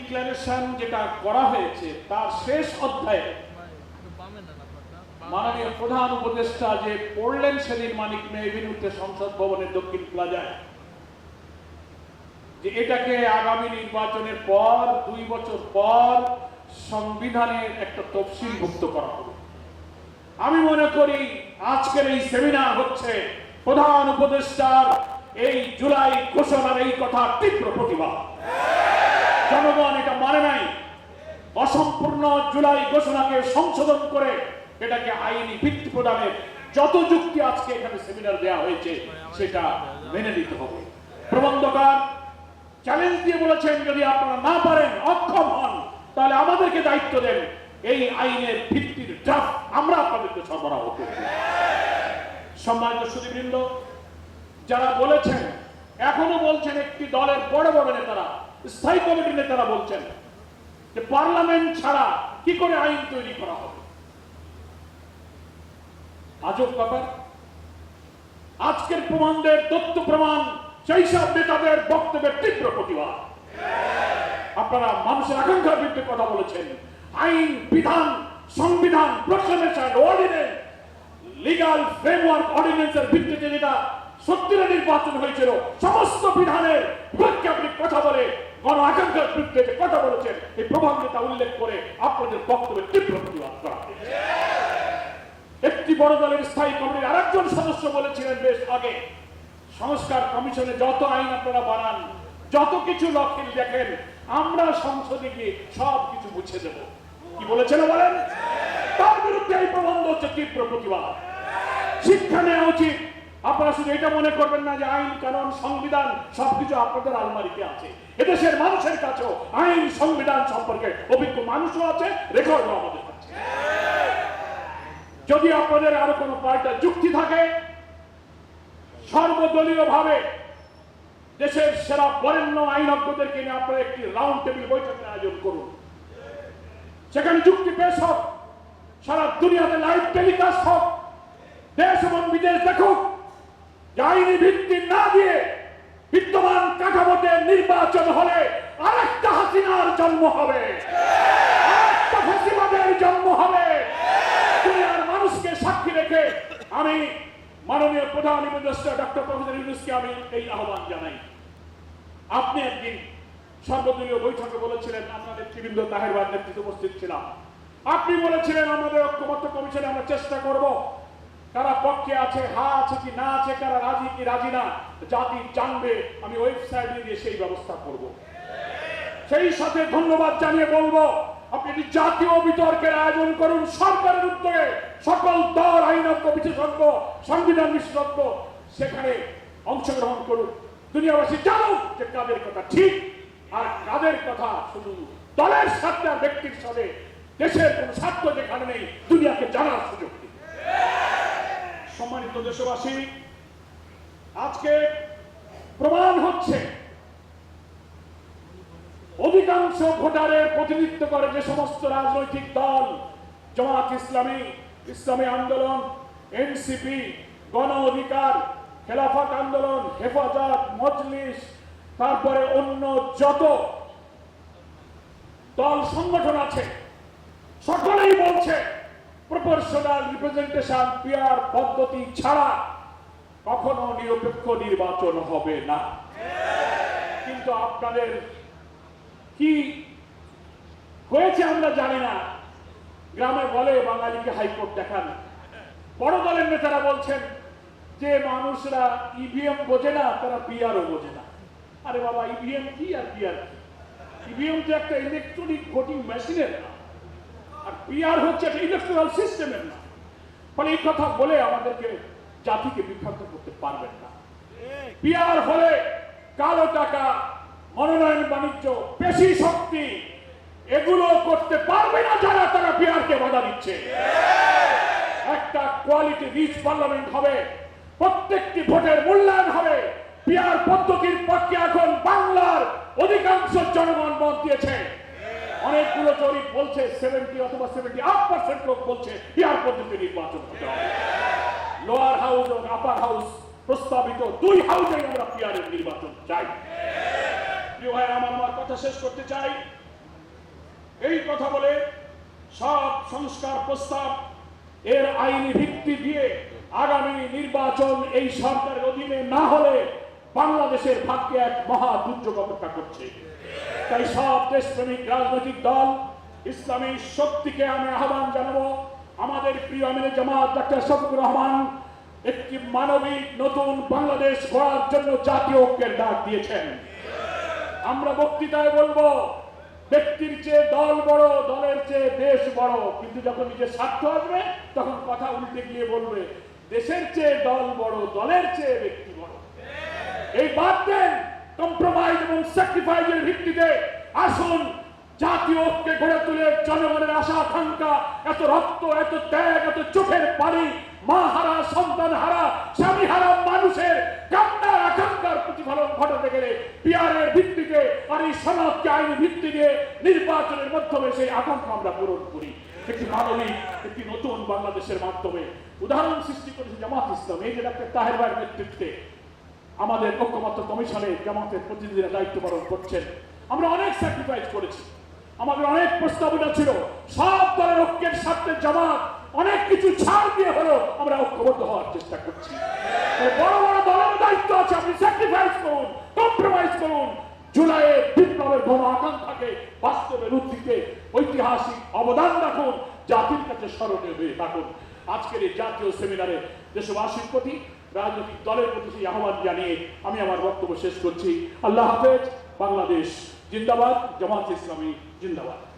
Declaration যেটা করা হয়েছে, তার শেষ অধ্যায়ে মাননীয় প্রধান উপদেষ্টা যে পড়লেন সেদিন মানিক মেহবিনুতে সংসদ ভবনের দক্ষিণ প্লাজায়, যে এটাকে আগামী নির্বাচনের পর, দুই বছর পর সংবিধানের একটা তফসিলভুক্ত করা হবে। আমি মনে করি আজকের এই সেমিনার হচ্ছে প্রধান উপদেষ্টার এই জুলাই ঘোষণার এই কথা তীব্র প্রতিবাদ। জনগণ এটা মানে নাই। অসম্পূর্ণ জুলাই ঘোষণাকে সংশোধন করে এটাকে আইনি ভিত্তি প্রদানের যত যুক্তি আজকে এখানে সেমিনার দেওয়া হয়েছে, সেটা মেনে নিতে হবে। প্রবন্ধকার চ্যালেঞ্জ দিয়ে বলেছেন, যদি আপনারা না পারেন, অক্ষম হন, তাহলে আমাদেরকে দায়িত্ব দেন। এই আইনের ভিত্তির ড্রাফট আমরা আপনাদেরকে সরবরাহ করব। সম্মানিত সুদীবৃন্দ যারা বলেছেন, এখনও বলছেন একটি দলের বড় বড় নেতারা স্থায়ী কমিটির নেতারা বলছেন যে পার্লামেন্ট ছাড়া কি করে আইন তৈরি করা হবে? আজব ব্যাপার। আজকের প্রমাণদের তথ্য প্রমাণ সেই সব নেতাদের বক্তব্যের তীব্র প্রতিবাদ। আপনারা মানুষের আকাঙ্ক্ষার বিরুদ্ধে কথা বলেছেন। আইন, বিধান, সংবিধান প্রক্লেমেশন অর্ডিনেন্স লিগাল ফ্রেমওয়ার্ক অর্ডিনেন্সের ভিত্তিতে যেটা সত্যিরা নির্বাচন হয়েছিল, সমস্ত বিধানের বিপক্ষে আপনি কথা বলে গণ আকাঙ্ক্ষার বিরুদ্ধে যে কথা বলেছেন, এই প্রবন্ধটা উল্লেখ করে আপনাদের বক্তব্যের তীব্র প্রতিবাদ করা একটি বড় দলের স্থায়ী কমিটির আরেকজন সদস্য বলেছিলেন বেশ আগে, সংস্কার কমিশনে যত আইন আপনারা বানান, যত কিছু লক্ষণ দেখেন, আমরা সংসদে গিয়ে সব কিছু মুছে দেব। কি বলেছেন বলেন? তার বিরুদ্ধে এই প্রবন্ধ হচ্ছে তীব্র প্রতিবাদ। শিক্ষা নেওয়া উচিত আপনারা শুধু এটা মনে করবেন না যে আইন, কানুন, সংবিধান সবকিছু আপনাদের আলমারিতে আছে। এদেশের মানুষের কাছেও আইন, সংবিধান সম্পর্কে অভিজ্ঞ মানুষও আছে, রেকর্ডও আমাদের কাছে। যদি আপনাদের আরও কোনো পাল্টা যুক্তি থাকে সর্বদলীয় ভাবে দেশের সেরা বরেণ্য আইনজ্ঞদেরকে নিয়ে আপনারা একটি রাউন্ড টেবিল বৈঠকের আয়োজন করুন। সেখানে যুক্তি পেশ হোক সারা দুনিয়াতে লাইভ টেলিকাস্ট হোক দেশ এবং বিদেশ দেখুক। আইনি ভিত্তি না দিয়ে বিদ্যমান কাঠামোতে নির্বাচন হলে আরেকটা হাসিনার জন্ম হবে। আরেকটা জন্ম হবে। মানুষকে সাক্ষী রেখে আমি মাননীয় প্রধান উপদেষ্টা ডক্টর আমি এই আহ্বান জানাই। আপনি একদিন সর্বদলীয় বৈঠকে বলেছিলেন, আমরা নেতৃবৃন্দ তাহের বাদ নেতৃত্বে উপস্থিত ছিলাম। আপনি বলেছিলেন, আমাদের ঐক্যমত্য কমিশনে আমরা চেষ্টা করব। কারা পক্ষে আছে, হা আছে কি না আছে, কারা রাজি কি রাজি না, জাতি জানবে, আমি ওয়েবসাইটে গিয়ে সেই ব্যবস্থা করব। সেই সাথে ধন্যবাদ জানিয়ে বলব, আপনি জাতীয় বিতর্কের আয়োজন করুন, সরকারের উদ্যোগে সকল দল আইনজ্ঞ বিশেষজ্ঞ, সংবিধান বিশেষজ্ঞ, সেখানে অংশগ্রহণ করুন। দুনিয়াবাসী জানুক যে কাদের কথা ঠিক আর কাদের কথা শুধু দলের আর ব্যক্তির সাথে, দেশের কোন স্বার্থ যেখানে নেই, দুনিয়াকে জানার সুযোগ। সম্মানিত দেশবাসী, আজকে প্রমাণ হচ্ছে, অধিকাংশ ভোটারের প্রতিনিধিত্ব করে যে সমস্ত রাজনৈতিক দল, জামাত ইসলামী ইসলামী আন্দোলন, এনসিপি, গণ অধিকার, খেলাফত আন্দোলন, হেফাজত, মজলিস, তারপরে অন্য যত দল সংগঠন আছে, সকলেই বলছে প্রপোর্শনাল রিপ্রেজেন্টেশন পিয়ার পদ্ধতি ছাড়া কখনো নিরপেক্ষ নির্বাচন হবে না। কিন্তু আপনাদের কি হয়েছে আমরা জানি না। গ্রামে বলে বাঙালিকে হাইকোর্ট দেখান। বড় দলের নেতারা বলছেন যে মানুষরা ইভিএম বোঝে না, তারা পিআরও বোঝে না। আরে বাবা ইভিএম কি আর পিআর কি? ইভিএম তো একটা ইলেকট্রনিক ভোটিং মেশিনের না আর পিআর হচ্ছে একটা ইলেকট্রাল সিস্টেমের না ফলে এই কথা বলে আমাদেরকে জাতিকে বিভ্রান্ত করতে পারবেন না। পিআর হলে কালো টাকা, মনোনয়ন বাণিজ্য পেশি শক্তি, এগুলো করতে পারবে না যারা, তারা পিআরকে বাধা দিচ্ছে। একটা কোয়ালিটি রিচ পার্লামেন্ট হবে, প্রত্যেকটি ভোটের মূল্যায়ন হবে। পিআর পদ্ধতির পক্ষে এখন বাংলার অধিকাংশ জনগণ মত দিয়েছে। অনেকগুলো জরিপ বলছে সেভেন্টি অথবা সেভেন্টি আট পার্সেন্ট লোক বলছে পিআর পদ্ধতি নির্বাচন হতে হবে। লোয়ার হাউস এবং আপার হাউস প্রস্তাবিত দুই হাউসে আমরা পিআরের নির্বাচন চাই। প্রিয় ভাই আমার আমার কথা শেষ করতে চাই। এই কথা বলে সব সংস্কার প্রস্তাব এর আইনি ভিত্তি দিয়ে আগামী নির্বাচন এই সরকারের অধীনে না হলে বাংলাদেশের ভাগ্যে এক মহা দুর্যোগ অপেক্ষা করছে। তাই সব দেশপ্রেমিক রাজনৈতিক দল, ইসলামী শক্তিকে আমি আহ্বান জানাব। আমাদের প্রিয় আমির জামাত ডাক্তার শফিকুর রহমান একটি মানবিক নতুন বাংলাদেশ গড়ার জন্য জাতীয় ঐক্যের ডাক দিয়েছেন। আমরা বক্তৃতায় বলব, ব্যক্তির চেয়ে দল বড়, দলের চেয়ে দেশ বড়। কিন্তু যখন নিজের স্বার্থ আসবে, তখন কথা উল্টে গিয়ে বলবে, দেশের চেয়ে দল বড়, দলের চেয়ে ব্যক্তি বড়। এই বাদ দেন। কম্প্রোমাইজ এবং স্যাক্রিফাইসের ভিত্তিতে আসুন, জাতীয় ঐক্যে গড়ে তুলে জনগণের আশা, আকাঙ্ক্ষা, এত রক্ত, এত ত্যাগ, এত চোখের পানি মা হারা সন্তান হারা স্বামী হারা মানুষের কান্নার, আকাঙ্ক্ষার প্রতিফলন ঘটাতে গেলে পিয়ারের ভিত্তিতে আর এই সনদকে আইনি ভিত্তি দিয়ে নির্বাচনের মাধ্যমে সেই আকাঙ্ক্ষা আমরা পূরণ করি। একটি মানবিক একটি নতুন বাংলাদেশের মাধ্যমে উদাহরণ সৃষ্টি করেছে জামাত ইসলাম। এই যে ডাক্তার তাহের ভাইয়ের নেতৃত্বে আমাদের ঐক্যমত্য কমিশনে জামাতের প্রতিনিধিরা দায়িত্ব পালন করছেন। আমরা অনেক স্যাক্রিফাইস করেছি। আমাদের অনেক প্রস্তাবনা ছিল। সব দলের ঐক্যের স্বার্থে জামাত অনেক কিছু ছাড় দিয়ে হলেও আমরা ঐক্যবদ্ধ হওয়ার চেষ্টা করছি। বড় বড় দলের দায়িত্ব আছে। আপনি স্যাক্রিফাইস করুন কম্প্রোমাইজ করুন। জুলাইয়ে বিপ্লবের গণ আকাঙ্ক্ষাকে বাস্তবে রূপ দিতে ঐতিহাসিক অবদান রাখুন। জাতির কাছে স্মরণীয় হয়ে থাকুন। আজকের এই জাতীয় সেমিনারে দেশবাসীর প্রতি রাজনৈতিক দলের প্রতি সেই আহ্বান জানিয়ে আমি আমার বক্তব্য শেষ করছি। আল্লাহ হাফেজ, বাংলাদেশ জিন্দাবাদ, জামাত ইসলামী জিন্দাবাদ।